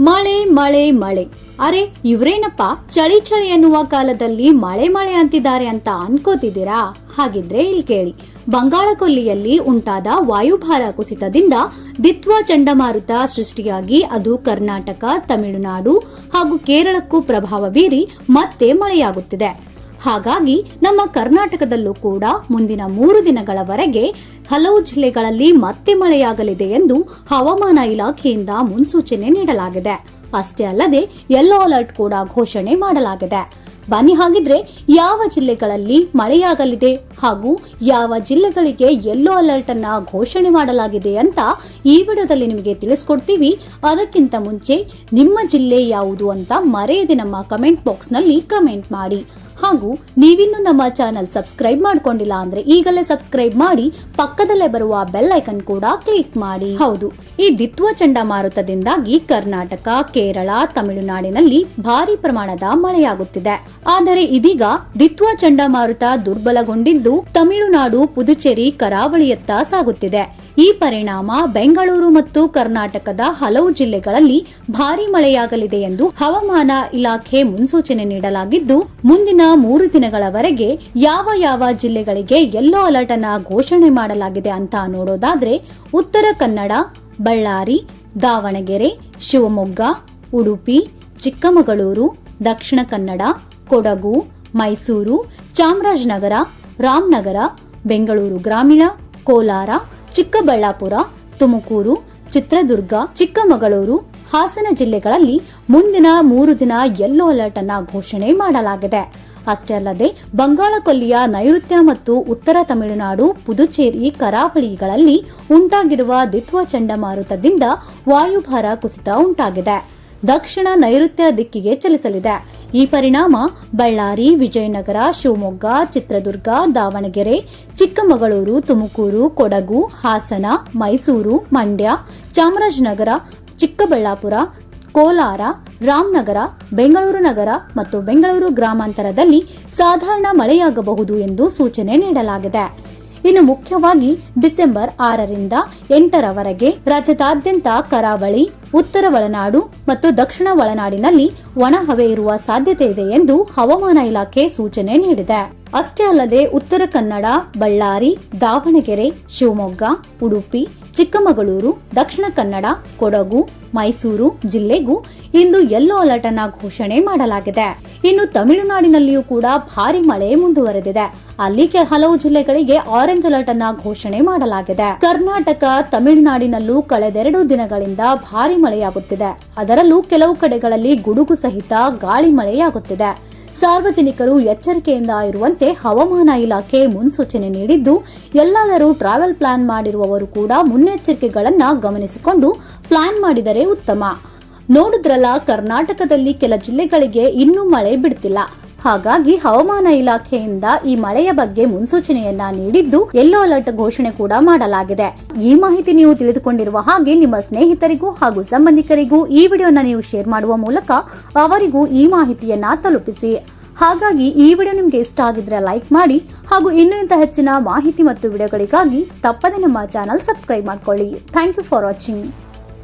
ಮಳೆ ಮಳೆ ಮಳೆ. ಅರೆ, ಇವ್ರೇನಪ್ಪ? ಚಳಿ ಚಳಿ ಎನ್ನುವ ಕಾಲದಲ್ಲಿ ಮಳೆ ಮಳೆ ಅಂತಿದ್ದಾರೆ ಅಂತ ಅನ್ಕೋತಿದ್ದೀರಾ? ಹಾಗಿದ್ರೆ ಇಲ್ಲಿ ಕೇಳಿ. ಬಂಗಾಳ ಕೊಲ್ಲಿಯಲ್ಲಿ ಉಂಟಾದ ವಾಯುಭಾರ ಕುಸಿತದಿಂದ ದಿತ್ವ ಚಂಡಮಾರುತ ಸೃಷ್ಟಿಯಾಗಿ ಅದು ಕರ್ನಾಟಕ, ತಮಿಳುನಾಡು ಹಾಗೂ ಕೇರಳಕ್ಕೂ ಪ್ರಭಾವ ಬೀರಿ ಮತ್ತೆ ಮಳೆಯಾಗುತ್ತಿದೆ. ಹಾಗಾಗಿ ನಮ್ಮ ಕರ್ನಾಟಕದಲ್ಲೂ ಕೂಡ ಮುಂದಿನ ಮೂರು ದಿನಗಳವರೆಗೆ ಹಲವು ಜಿಲ್ಲೆಗಳಲ್ಲಿ ಮತ್ತೆ ಮಳೆಯಾಗಲಿದೆ ಎಂದು ಹವಾಮಾನ ಇಲಾಖೆಯಿಂದ ಮುನ್ಸೂಚನೆ ನೀಡಲಾಗಿದೆ. ಅಷ್ಟೇ ಅಲ್ಲದೆ ಯೆಲ್ಲೋ ಅಲರ್ಟ್ ಕೂಡ ಘೋಷಣೆ ಮಾಡಲಾಗಿದೆ. ಬನ್ನಿ ಹಾಗಿದ್ರೆ ಯಾವ ಜಿಲ್ಲೆಗಳಲ್ಲಿ ಮಳೆಯಾಗಲಿದೆ? ಹಾಗೂ ಯಾವ ಜಿಲ್ಲೆಗಳಿಗೆ ಯೆಲ್ಲೋ ಅಲರ್ಟ್ ಅನ್ನ ಘೋಷಣೆ ಮಾಡಲಾಗಿದೆ ಅಂತ ಈ ವಿಡಿಯೋದಲ್ಲಿ ನಿಮಗೆ ತಿಳಿಸ್ಕೊಡ್ತೀವಿ. ಅದಕ್ಕಿಂತ ಮುಂಚೆ ನಿಮ್ಮ ಜಿಲ್ಲೆ ಯಾವುದು ಅಂತ ಮರೆಯದೆ ನಮ್ಮ ಕಮೆಂಟ್ ಬಾಕ್ಸ್ನಲ್ಲಿ ಕಮೆಂಟ್ ಮಾಡಿ. ಹಾಗೂ ನೀವಿನ್ನು ನಮ್ಮ ಚಾನೆಲ್ ಸಬ್ಸ್ಕ್ರೈಬ್ ಮಾಡ್ಕೊಂಡಿಲ್ಲ ಅಂದ್ರೆ ಈಗಲೇ ಸಬ್ಸ್ಕ್ರೈಬ್ ಮಾಡಿ, ಪಕ್ಕದಲ್ಲೇ ಬರುವ ಬೆಲ್ ಐಕನ್ ಕೂಡ ಕ್ಲಿಕ್ ಮಾಡಿ. ಹೌದು, ಈ ದಿತ್ವ ಚಂಡಮಾರುತದಿಂದಾಗಿ ಕರ್ನಾಟಕ, ಕೇರಳ, ತಮಿಳುನಾಡಿನಲ್ಲಿ ಭಾರಿ ಪ್ರಮಾಣದ ಮಳೆಯಾಗುತ್ತಿದೆ. ಆದರೆ ಇದೀಗ ದಿತ್ವ ಚಂಡಮಾರುತ ದುರ್ಬಲಗೊಂಡಿದ್ದು ತಮಿಳುನಾಡು, ಪುದುಚೇರಿ, ಕರಾವಳಿಯತ್ತ ಸಾಗುತ್ತಿದೆ. ಈ ಪರಿಣಾಮ ಬೆಂಗಳೂರು ಮತ್ತು ಕರ್ನಾಟಕದ ಹಲವು ಜಿಲ್ಲೆಗಳಲ್ಲಿ ಭಾರಿ ಮಳೆಯಾಗಲಿದೆ ಎಂದು ಹವಾಮಾನ ಇಲಾಖೆ ಮುನ್ಸೂಚನೆ ನೀಡಲಾಗಿದ್ದು, ಮುಂದಿನ ಮೂರು ದಿನಗಳವರೆಗೆ ಯಾವ ಯಾವ ಜಿಲ್ಲೆಗಳಿಗೆ ಯೆಲ್ಲೋ ಅಲರ್ಟ್ ಅನ್ನ ಘೋಷಣೆ ಮಾಡಲಾಗಿದೆ ಅಂತ ನೋಡೋದಾದ್ರೆ, ಉತ್ತರ ಕನ್ನಡ, ಬಳ್ಳಾರಿ, ದಾವಣಗೆರೆ, ಶಿವಮೊಗ್ಗ, ಉಡುಪಿ, ಚಿಕ್ಕಮಗಳೂರು, ದಕ್ಷಿಣ ಕನ್ನಡ, ಕೊಡಗು, ಮೈಸೂರು, ಚಾಮರಾಜನಗರ ರಾಮನಗರ, ಬೆಂಗಳೂರು ಗ್ರಾಮೀಣ, ಕೋಲಾರ, ಚಿಕ್ಕಬಳ್ಳಾಪುರ, ತುಮಕೂರು, ಚಿತ್ರದುರ್ಗ, ಚಿಕ್ಕಮಗಳೂರು, ಹಾಸನ ಜಿಲ್ಲೆಗಳಲ್ಲಿ ಮುಂದಿನ ಮೂರು ದಿನ ಯೆಲ್ಲೋ ಅಲರ್ಟ್ ಅನ್ನ ಘೋಷಣೆ ಮಾಡಲಾಗಿದೆ. ಅಷ್ಟೇ ಅಲ್ಲದೆ ಬಂಗಾಳಕೊಲ್ಲಿಯ ನೈಋತ್ಯ ಮತ್ತು ಉತ್ತರ ತಮಿಳುನಾಡು, ಪುದುಚೇರಿ, ಕರಾವಳಿಗಳಲ್ಲಿ ಉಂಟಾಗಿರುವ ದಿತ್ವ ಚಂಡಮಾರುತದಿಂದ ವಾಯುಭಾರ ಕುಸಿತ ಉಂಟಾಗಿದೆ. ದಕ್ಷಿಣ ನೈಋತ್ಯ ದಿಕ್ಕಿಗೆ ಚಲಿಸಲಿದೆ. ಈ ಪರಿಣಾಮ ಬಳ್ಳಾರಿ, ವಿಜಯನಗರ, ಶಿವಮೊಗ್ಗ, ಚಿತ್ರದುರ್ಗ, ದಾವಣಗೆರೆ, ಚಿಕ್ಕಮಗಳೂರು, ತುಮಕೂರು, ಕೊಡಗು, ಹಾಸನ, ಮೈಸೂರು, ಮಂಡ್ಯ, ಚಾಮರಾಜನಗರ, ಚಿಕ್ಕಬಳ್ಳಾಪುರ, ಕೋಲಾರ, ರಾಮನಗರ, ಬೆಂಗಳೂರು ನಗರ ಮತ್ತು ಬೆಂಗಳೂರು ಗ್ರಾಮಾಂತರದಲ್ಲಿ ಸಾಧಾರಣ ಮಳೆಯಾಗಬಹುದು ಎಂದು ಸೂಚನೆ ನೀಡಲಾಗಿದೆ. ಇನ್ನು ಮುಖ್ಯವಾಗಿ ಡಿಸೆಂಬರ್ ಆರರಿಂದ ಎಂಟರವರೆಗೆ ರಾಜ್ಯದಾದ್ಯಂತ ಕರಾವಳಿ, ಉತ್ತರ ಒಳನಾಡು ಮತ್ತು ದಕ್ಷಿಣ ಒಳನಾಡಿನಲ್ಲಿ ಒಣಹವೆ ಇರುವ ಸಾಧ್ಯತೆ ಇದೆ ಎಂದು ಹವಾಮಾನ ಇಲಾಖೆ ಸೂಚನೆ ನೀಡಿದೆ. ಅಷ್ಟೇ ಅಲ್ಲದೆ ಉತ್ತರ ಕನ್ನಡ, ಬಳ್ಳಾರಿ, ದಾವಣಗೆರೆ, ಶಿವಮೊಗ್ಗ, ಉಡುಪಿ, ಚಿಕ್ಕಮಗಳೂರು, ದಕ್ಷಿಣ ಕನ್ನಡ, ಕೊಡಗು, ಮೈಸೂರು ಜಿಲ್ಲೆಗೂ ಇಂದು ಯೆಲ್ಲೋ ಅಲರ್ಟ್ ಅನ್ನ ಘೋಷಣೆ ಮಾಡಲಾಗಿದೆ. ಇನ್ನು ತಮಿಳುನಾಡಿನಲ್ಲಿಯೂ ಕೂಡ ಭಾರಿ ಮಳೆ ಮುಂದುವರೆದಿದೆ. ಅಲ್ಲಿ ಹಲವು ಜಿಲ್ಲೆಗಳಿಗೆ ಆರೆಂಜ್ ಅಲರ್ಟ್ ಅನ್ನ ಘೋಷಣೆ ಮಾಡಲಾಗಿದೆ. ಕರ್ನಾಟಕ, ತಮಿಳುನಾಡಿನಲ್ಲೂ ಕಳೆದೆರಡು ದಿನಗಳಿಂದ ಭಾರಿ ಮಳೆಯಾಗುತ್ತಿದೆ. ಅದರಲ್ಲೂ ಕೆಲವು ಕಡೆಗಳಲ್ಲಿ ಗುಡುಗು ಸಹಿತ ಗಾಳಿ ಮಳೆಯಾಗುತ್ತಿದೆ. ಸಾರ್ವಜನಿಕರು ಎಚ್ಚರಿಕೆಯಿಂದ ಇರುವಂತೆ ಹವಾಮಾನ ಇಲಾಖೆ ಮುನ್ಸೂಚನೆ ನೀಡಿದ್ದು, ಎಲ್ಲಾದರೂ ಟ್ರಾವೆಲ್ ಪ್ಲಾನ್ ಮಾಡಿರುವವರು ಕೂಡ ಮುನ್ನೆಚ್ಚರಿಕೆಗಳನ್ನು ಗಮನಿಸಿಕೊಂಡು ಪ್ಲಾನ್ ಮಾಡಿದರೆ ಉತ್ತಮ. ನೋಡಿದ್ರಲ್ಲ, ಕರ್ನಾಟಕದಲ್ಲಿ ಕೆಲ ಜಿಲ್ಲೆಗಳಿಗೆ ಇನ್ನೂ ಮಳೆ ಬಿಡ್ತಿಲ್ಲ. ಹಾಗಾಗಿ ಹವಾಮಾನ ಇಲಾಖೆಯಿಂದ ಈ ಮಳೆಯ ಬಗ್ಗೆ ಮುನ್ಸೂಚನೆಯನ್ನ ನೀಡಿದ್ದು ಯೆಲ್ಲೋ ಅಲರ್ಟ್ ಘೋಷಣೆ ಕೂಡ ಮಾಡಲಾಗಿದೆ. ಈ ಮಾಹಿತಿ ನೀವು ತಿಳಿದುಕೊಂಡಿರುವ ಹಾಗೆ ನಿಮ್ಮ ಸ್ನೇಹಿತರಿಗೂ ಹಾಗೂ ಸಂಬಂಧಿಕರಿಗೂ ಈ ವಿಡಿಯೋನ ನೀವು ಶೇರ್ ಮಾಡುವ ಮೂಲಕ ಅವರಿಗೂ ಈ ಮಾಹಿತಿಯನ್ನ ತಲುಪಿಸಿ. ಹಾಗಾಗಿ ಈ ವಿಡಿಯೋ ನಿಮಗೆ ಇಷ್ಟ ಆಗಿದ್ರೆ ಲೈಕ್ ಮಾಡಿ ಹಾಗೂ ಇನ್ನೂ ಹೆಚ್ಚಿನ ಮಾಹಿತಿ ಮತ್ತು ವಿಡಿಯೋಗಳಿಗಾಗಿ ತಪ್ಪದೆ ನಮ್ಮ ಚಾನಲ್ ಸಬ್ಸ್ಕ್ರೈಬ್ ಮಾಡ್ಕೊಳ್ಳಿ. Thank you for watching